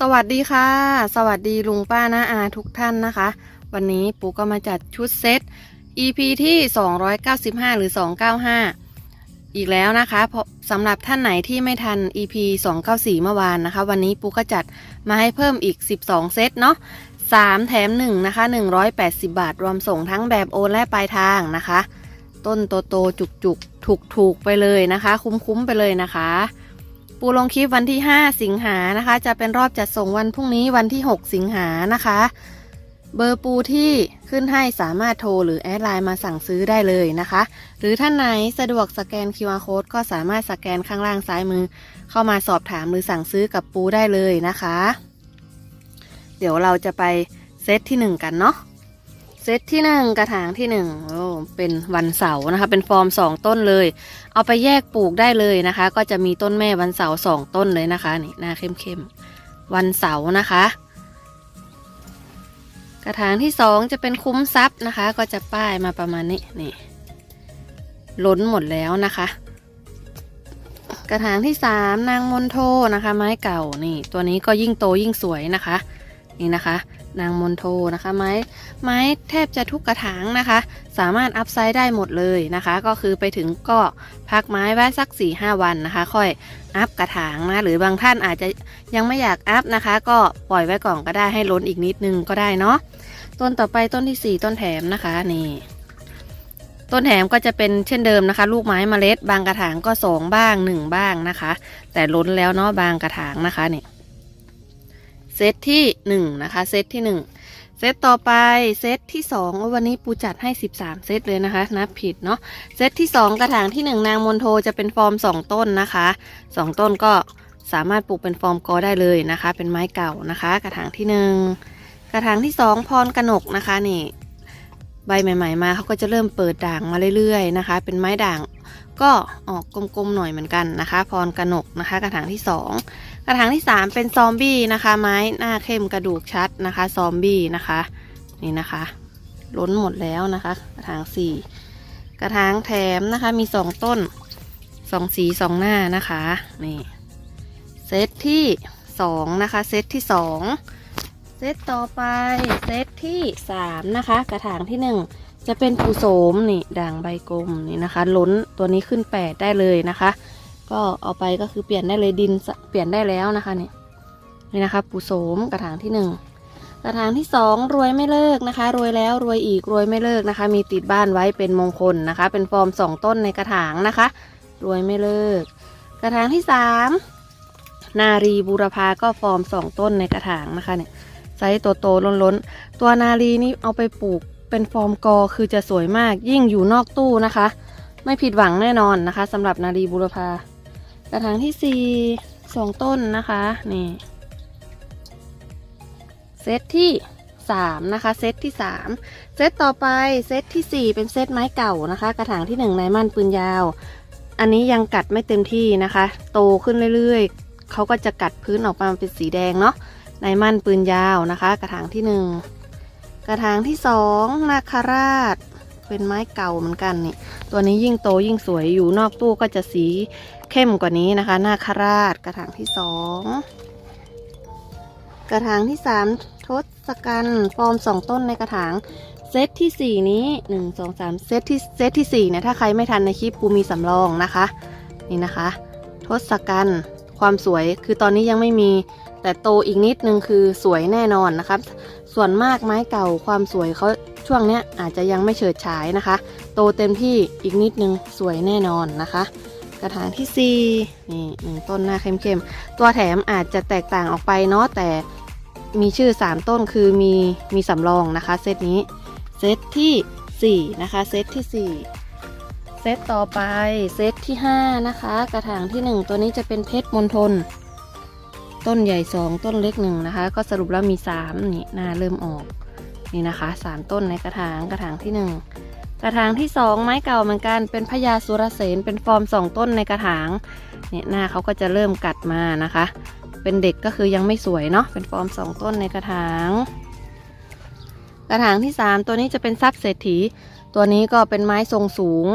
สวัสดีค่ะ สวัสดีลุงป้าน้าอาทุกท่านนะคะ วันนี้ปูก็มาจัดชุดเซต EP ที่ 295 หรือ 295 อีกแล้วนะคะเพราะสำหรับท่านไหนที่ไม่ทัน EP 294 เมื่อวานนะคะ วันนี้ปูก็จัดมาให้เพิ่มอีก 12 เซตเนาะ3 แถม 1 นะคะ 180 บาท รวมส่งทั้งแบบโอนและปลายทางนะคะ ต้นโตโตๆจุกๆถูกไปเลยนะคะ คุ้มๆไปเลยนะคะ ปูลงคลิปวันที่ 5 สิงหานะคะ จะเป็นรอบจัดส่งวันพรุ่งนี้วันที่ 6 สิงหานะคะ เบอร์ปูที่ขึ้นให้สามารถโทรหรือแอดไลน์มาสั่งซื้อได้เลยนะคะ หรือท่านไหนสะดวกสแกน QR Code ก็สามารถสแกนข้างล่างซ้ายมือ เข้ามาสอบถามหรือสั่งซื้อกับปูได้เลยนะคะ เดี๋ยวเราจะไปเซตที่ 1 กันเนาะ เซตที่1กระถางที่1โอ้เป็นวันเสาร์นะคะ เป็นฟอร์ม2ต้นเลย เอาไปแยกปลูกได้เลยนะคะ ก็จะมีต้นแม่วันเสาร์สองต้นเลยนะคะนี่หน้าเข้มๆวันเสาร์นะคะ กระถางที่สองจะเป็นคุ้มทรัพย์นะคะ ก็จะป้ายมาประมาณนี้นี่ล้นหมดแล้วนะคะ กระถางที่สามนางมนโทนะคะ ไม้เก่านี่ ตัวนี้ก็ยิ่งโตยิ่งสวยนะคะ นี่นะคะ นางมนโทนะคะ ไม้ไม้แทบจะทุกกระถางนะคะ สามารถอัพไซด์ได้หมดเลยนะคะ ก็คือไปถึงก็พักไม้ไว้สัก4ี่ห้าวันนะคะ ค่อยอัพกระถางนะหรือบางท่านอาจจะยังไม่อยากอัพนะคะ ก็ปล่อยไว้ก่อนก็ได้ให้ล้นอีกนิดนึงก็ได้เนาะต้นต่อไปต้นที่ 4 ต้นแถมนะคะนี่ต้นแถมก็จะเป็นเช่นเดิมนะคะ ลูกไม้เมล็ด บางกระถางก็สองบ้างหนึ่งบ้างนะคะ แต่ล้นแล้วเนาะบางกระถางนะคะเนี่ เซตที่หนึ่งนะคะ เซตที่หนึ่งเซตต่อไปเซตที่2องวันนี้ปูจัดให้ 13 เซตเลยนะคะ นับผิดเนาะเซตที่ 2 กระถางที่ 1 นางมนโทจะเป็นฟอร์ม 2 ต้นนะคะ 2 ต้นก็สามารถปลูกเป็นฟอร์มกอได้เลยนะคะ เป็นไม้เก่านะคะ กระถางที่ 1 กระถางที่ 2 พรกนกนะคะนี่ ใบใหม่ ๆ มาเขาก็จะเริ่มเปิดด่างมาเรื่อยๆนะคะ เป็นไม้ด่าง ก็ออกกลมๆหน่อยเหมือนกันนะคะ พรกนกนะคะ กระถางที่ 2 กระถางที่ 3 เป็นซอมบี้นะคะ ไม้หน้าเข้มกระดูกชัดนะคะซอมบี้นะคะ นี่นะคะ ล้นหมดแล้วนะคะ กระถางสี่กระถางแถมนะคะมีสองต้นสองสีสองหน้านะคะนี่เซตที่สองนะคะเซตที่สองเซตต่อไปเซตที่สามนะคะ กระถางที่หนึ่ง จะเป็นปูโสมนี่ด่างใบกลมนี่นะคะ ล้นตัวนี้ขึ้นแปดได้เลยนะคะ ก็เอาไปก็คือเปลี่ยนได้เลยดินเปลี่ยนได้แล้วนะคะนี่นี่นะคะ ปูโสมกระถางที่หนึ่งกระถางที่สองรวยไม่เลิกนะคะ รวยแล้วรวยอีกรวยไม่เลิกนะคะ มีติดบ้านไว้เป็นมงคลนะคะ เป็นฟอร์มสองต้นในกระถางนะคะ รวยไม่เลิก กระถางที่สามนารีบูรพาก็ฟอร์มสองต้นในกระถางนะคะเนี่ยไซส์โตโตๆล้นๆ ตัวนารีนี่เอาไปปลูก เป็นฟอร์มกอคือจะสวยมากยิ่งอยู่นอกตู้นะคะ ไม่ผิดหวังแน่นอนนะคะสำหรับนารีบูรพากระถางที่สี่สองต้นนะคะนี่เซตที่3นะคะเซตที่3เซตต่อไปเซตทีสี่4เป็นเซตไม้เก่านะคะ กระถางที่1นายมั่นปืนยาว อันนี้ยังกัดไม่เต็มที่นะคะ โตขึ้นเรื่อยๆเขาก็จะกัดพื้นออกมาเป็นสีแดงเนาะนายมั่นปืนยาวนะคะ กระถางที่1 กระถางที่2นาคาราช เป็นไม้เก่าเหมือนกันนี่ ตัวนี้ยิ่งโตยิ่งสวยอยู่นอกตู้ก็จะสีเข้มกว่านี้นะคะ นาคาราชกระถางที่2กระถางที่3ทศกัณฐ์ฟอร์ม2ต้นในกระถางเซตที่ 4 นี้1 2 3เซตที่เซตที่4เนี่ยถ้าใครไม่ทันในคลิปปูมีสำรองนะคะ นี่นะคะ ทศกัณฐ์ความสวยคือตอนนี้ยังไม่มี แต่โตอีกนิดนึงคือสวยแน่นอนนะครับ ส่วนมากไม้เก่าความสวยเขาช่วงเนี้ยอาจจะยังไม่เฉิดฉายนะคะ โตเต็มที่อีกนิดนึงสวยแน่นอนนะคะ กระถางที่ 4 นี่หนึ่งต้นหน้าเข้มๆ ตัวแถมอาจจะแตกต่างออกไปเนาะแต่มีชื่อ 3 ต้นคือมีมีสำรองนะคะเซตนี้ เซตที่ 4 นะคะ เซตที่ 4เซตต่อไปเซตที่ 5 นะคะ กระถางที่ 1 ตัวนี้จะเป็นเพชรมณฑล ต้นใหญ่ 2 ต้นเล็ก1นะคะ ก็สรุปแล้วมี3นี่หน้าเริ่มออกนี่นะคะ 3 ต้นในกระถางกระถางที่ 1 กระถางที่ 2 ไม้เก่าเหมือนกันเป็นพญาสุรเสนเป็นฟอร์ม 2 ต้นในกระถางเนี่ยหน้าเขาก็จะเริ่มกัดมานะคะ เป็นเด็กก็คือยังไม่สวยเนาะเป็นฟอร์ม 2 ต้นในกระถาง กระถางที่ 3 ตัวนี้จะเป็นทรัพย์เศรษฐี ตัวนี้ก็เป็นไม้ทรงสูง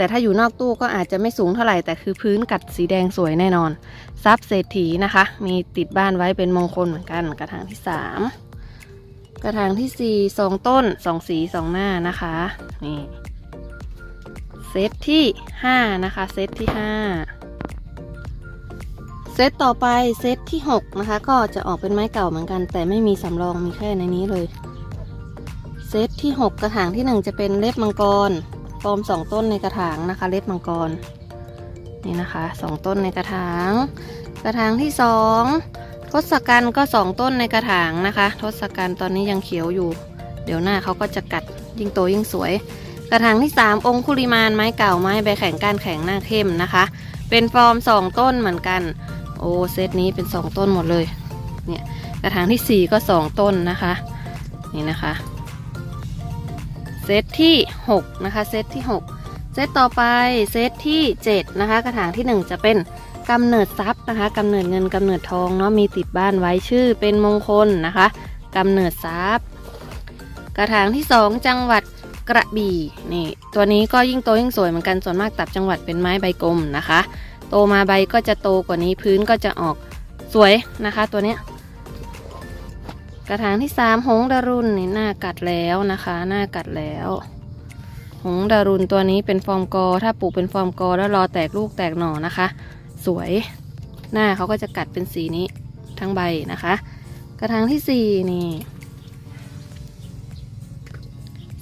แต่ถ้าอยู่นอกตู้ก็อาจจะไม่สูงเท่าไหร่ แต่คือพื้นกัดสีแดงสวยแน่นอนทรัพย์เศรษฐีนะคะ มีติดบ้านไว้เป็นมงคลเหมือนกัน กระถางที่สามกระถางที่สี่สองต้นสองสีสองหน้านะคะนี่เซตที่ห้านะคะ เซตที่ห้าเซตต่อไปเซตที่หกนะคะ ก็จะออกเป็นไม้เก่าเหมือนกัน แต่ไม่มีสำรองมีแค่ในนี้เลย เซตที่ 6 กระถางที่ 1 จะเป็นเล็บมังกร ฟอร์ม2ต้นในกระถางนะคะ เล็บมังกรนี่นะคะ2ต้นในกระถาง กระถางที่2ทศกัณฐ์ก็2ต้นในกระถางนะคะ ทศกัณฐ์ตอนนี้ยังเขียวอยู่ เดี๋ยวหน้าเขาก็จะกัดยิ่งโตยิ่งสวย กระถางที่3องคุลิมานไม้เก่าไม้ใบแข็งก้านแข็งหน้าเข้มนะคะ เป็นฟอร์ม2ต้นเหมือนกัน โอ้เซตนี้เป็น2ต้นหมดเลยเนี่ยกระถางที่4ก็2ต้นนะคะ นี่นะคะ ซตที่ 6 นะคะ เซตที่ 6 เซตต่อไปเซตที่ 7 นะคะ กระถางที่ 1 จะเป็นกำเนิดทรัพย์นะคะกำเนิดเงินกำเนิดทองเนาะมีติดบ้านไว้ชื่อเป็นมงคลนะคะกำเนิดทรัพย์ กระถางที่ 2 จังหวัดกระบี่นี่ตัวนี้ก็ยิ่งโตยิ่งสวยเหมือนกันส่วนมากตับจังหวัดเป็นไม้ใบกลมนะคะ โตมาใบก็จะโตกว่านี้พื้นก็จะออกสวยนะคะ ตัวเนี้ย กระถางที่สามหงดารุนนี่หน้ากัดแล้วนะคะหน้ากัดแล้ว หงดารุนตัวนี้เป็นฟอร์มกอ ถ้าปลูกเป็นฟอร์มกอแล้วรอแตกลูกแตกหน่อนะคะ สวยหน้าเขาก็จะกัดเป็นสีนี้ทั้งใบนะคะ กระถางที่สี่นี่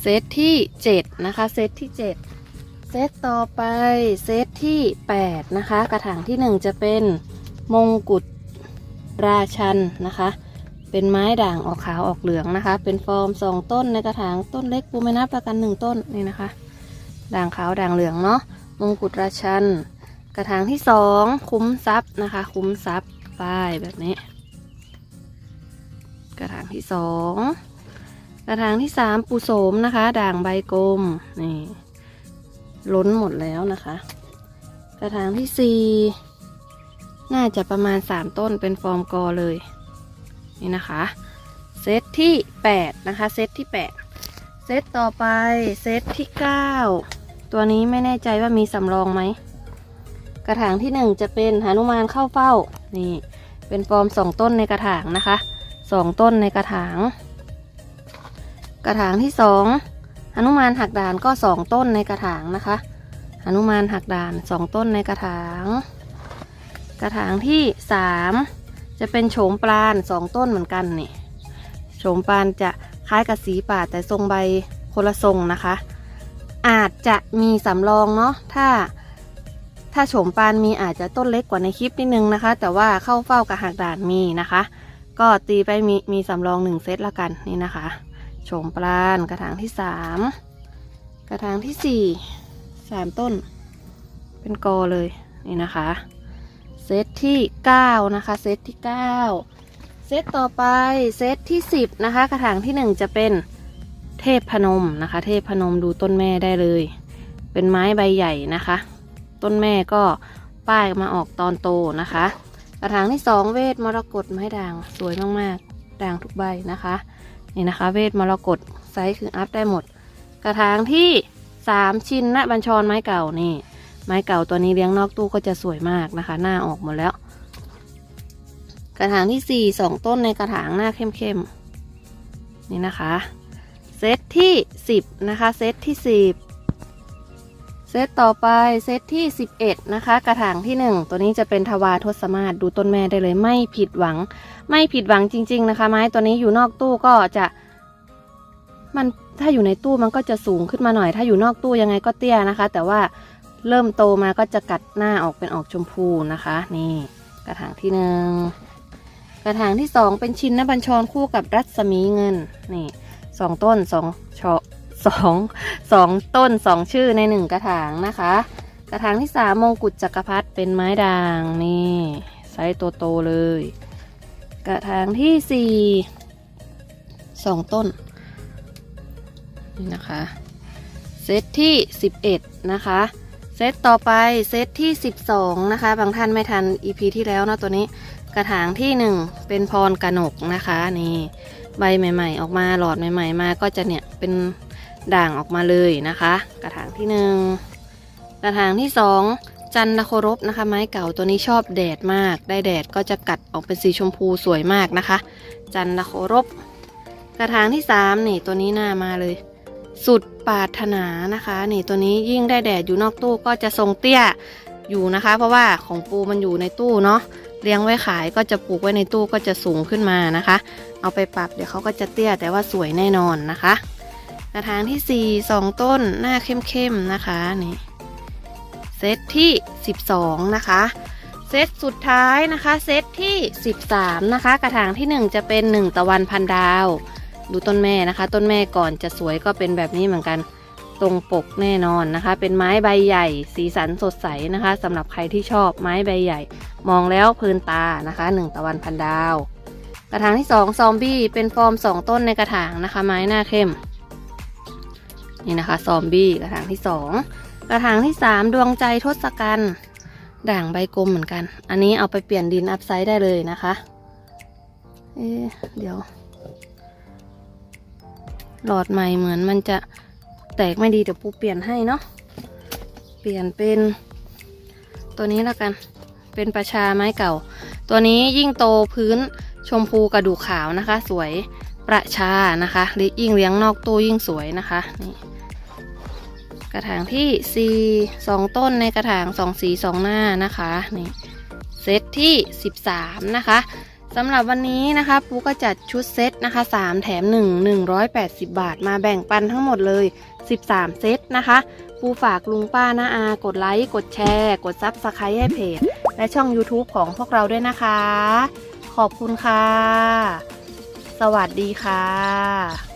เซตที่เจ็ดนะคะเซตที่เจ็ดเซตต่อไปเซตที่แปดนะคะ กระถางที่หนึ่งจะเป็นมงกุฎราชันนะคะ เป็นไม้ด่างออกขาวออกเหลืองนะคะ เป็นฟอร์มสองต้นในกระถางต้นเล็กปูไม่นับประกันหนึ่งต้นนี่นะคะ ด่างขาวด่างเหลืองเนาะมงกุฎราชัน กระถางที่สองคุ้มทรัพย์นะคะ คุ้มทรัพย์ป้ายแบบนี้ กระถางที่สองกระถางที่สามปูโสมนะคะ ด่างใบกลมนี่ล้นหมดแล้วนะคะ กระถางที่สี่น่าจะประมาณสามต้นเป็นฟอร์มกอเลย นี่นะคะเซตที่ 8 นะคะเซตที่ 8 เซตต่อไปเซตที่ 9 ตัวนี้ไม่แน่ใจว่ามีสำรองไหม กระถางที่ 1 จะเป็นหนุมานเข้าเฝ้า นี่ เป็นฟอร์ม 2 ต้นในกระถางนะคะ 2 ต้นในกระถาง กระถางที่ 2หนุมานหักด่านก็ 2 ต้นในกระถางนะคะหนุมานหักด่าน 2 ต้นในกระถาง กระถางที่ 3 จะเป็นโฉมปราณสองต้นเหมือนกันนี่โฉมปราณจะคล้ายกับสีป่าแต่ทรงใบคนละทรงนะคะ อาจจะมีสำรองเนาะถ้า ถ้าโฉมปาณมีอาจจะต้นเล็กกว่าในคลิปนิดนึงนะคะ แต่ว่าเข้าเฝ้ากับหักด่านมีนะคะ ก็ตีไปมีมีสำรองหนึ่งเซตละกันนี่นะคะโฉมปราณกระถางที่สามกระถางที่สี่สามต้น เป็นกอเลยนี่นะคะ เซตที่ 9 นะคะ เซตที่ 9 เซตต่อไปเซตที่ 10 นะคะ กระถางที่ 1 จะเป็นเทพพนมนะคะ เทพพนมดูต้นแม่ได้เลย เป็นไม้ใบใหญ่นะคะ ต้นแม่ก็ป้ายมาออกตอนโตนะคะ กระถางที่ 2 เวทมรกตไม้ด่างสวยมากๆด่างทุกใบนะคะนี่นะคะ เวทมรกตไซส์คืออัพได้หมด กระถางที่ 3 ชินนะบัญชรไม้เก่านี่ ไม้เก่าตัวนี้เลี้ยงนอกตู้ก็จะสวยมากนะคะ หน้าออกหมดแล้ว กระถางที่สี่สองต้นในกระถางหน้าเข้มๆนี่นะคะ เซตที่สิบนะคะเซตที่สิบเซตต่อไปเซตที่สิบเอ็ดนะคะ กระถางที่หนึ่งตัวนี้จะเป็นทวาทศมาศดูต้นแม่ได้เลยไม่ผิดหวัง ไม่ผิดหวังจริง ๆ นะคะ ไม้ตัวนี้อยู่นอกตู้ก็จะมันถ้าอยู่ในตู้มันก็จะสูงขึ้นมาหน่อย ถ้าอยู่นอกตู้ยังไงก็เตี้ยนะคะ แต่ว่า เริ่มโตมาก็จะกัดหน้าออกเป็นออกชมพูนะคะ นี่กระถางที่หนึ่งกระถางที่สองเป็นชินนบัญชรคู่กับรัศมีเงินนี่สองต้นสองชอสองสองต้นสองชื่อในหนึ่งกระถางนะคะ กระถางที่สามมงกุฎจักรพรรดิเป็นไม้ด่างนี่ไซส์โตๆเลย กระถางที่สี่สองต้นนี่นะคะ เซตที่11นะคะ เซตต่อไปเซตที่ 12 นะคะ บางท่านไม่ทัน EP ที่แล้วเนอะตัวนี้กระถางที่ 1 เป็นพรกระหนกนะคะนี่ใบใหม่ ๆ ออกมาหลอดใหม่ ๆ มาก็จะเนี่ยเป็นด่างออกมาเลยนะคะ กระถางที่1ระถางที่สองจันทโครบนะคะ ไม้เก่าตัวนี้ชอบแดดมาก ได้แดดก็จะกัดออกเป็นสีชมพูสวยมากนะคะ จันทโครบ กระถางที่สามนี่ตัวนี้หน้ามาเลย สุด ปรารถนานะคะ นี่ตัวนี้ยิ่งได้แดดอยู่นอกตู้ก็จะทรงเตี้ยอยู่นะคะ เพราะว่าของปูมันอยู่ในตู้เนาะเลี้ยงไว้ขายก็จะปลูกไว้ในตู้ก็จะสูงขึ้นมานะคะ เอาไปปรับเดี๋ยวเขาก็จะเตี้ยแต่ว่าสวยแน่นอนนะคะกระถางที่สี่สองต้นหน้าเข้มๆนะคะนี่เซตที่ 12 นะคะ เซตสุดท้ายนะคะ เซตที่ 13 นะคะ กระถางที่ 1 จะเป็น 1 ตะวันพันดาว ดูต้นแม่นะคะ ต้นแม่ก่อนจะสวยก็เป็นแบบนี้เหมือนกันตรงปกแน่นอนนะคะ เป็นไม้ใบใหญ่ สีสันสดใสนะคะสำหรับใครที่ชอบไม้ใบใหญ่ มองแล้วเพลินตานะคะ1ตะวันพันดาว กระถางที่2ซอมบี้เป็นฟอร์ม2ต้นในกระถางนะคะ ไม้หน้าเข้ม นี่นะคะซอมบี้กระถางที่2กระถางที่3ดวงใจทศกัณฐ์ด่างใบกลมเหมือนกัน อันนี้เอาไปเปลี่ยนดินอัพไซด์ได้เลยนะคะ เอ๊ะเดี๋ยว หลอดใหม่เหมือนมันจะแตกไม่ดีเดี๋ยวปูเปลี่ยนให้เนาะเปลี่ยนเป็นตัวนี้แล้วกัน เป็นประชาไม้เก่า ตัวนี้ยิ่งโตพื้นชมพูกระดูกขาวนะคะ สวยประชานะคะหรือยิ่งเลี้ยงนอกตู้ยิ่งสวยนะคะนี่กระถางที่ 4 2 ต้นในกระถาง 2 สี 2 หน้านะคะนี่เซตที่ 13 นะคะ สำหรับวันนี้นะคะปูก็จัดชุดเซตนะคะ 3 แถม 1 180 บาท มาแบ่งปันทั้งหมดเลย 13 เซตนะคะ ปูฝากลุงป้าน้าอา กดไลค์ กดแชร์ กดซับสไครต์ให้เพจ และช่อง YouTube ของพวกเราด้วยนะคะ ขอบคุณค่ะ สวัสดีค่ะ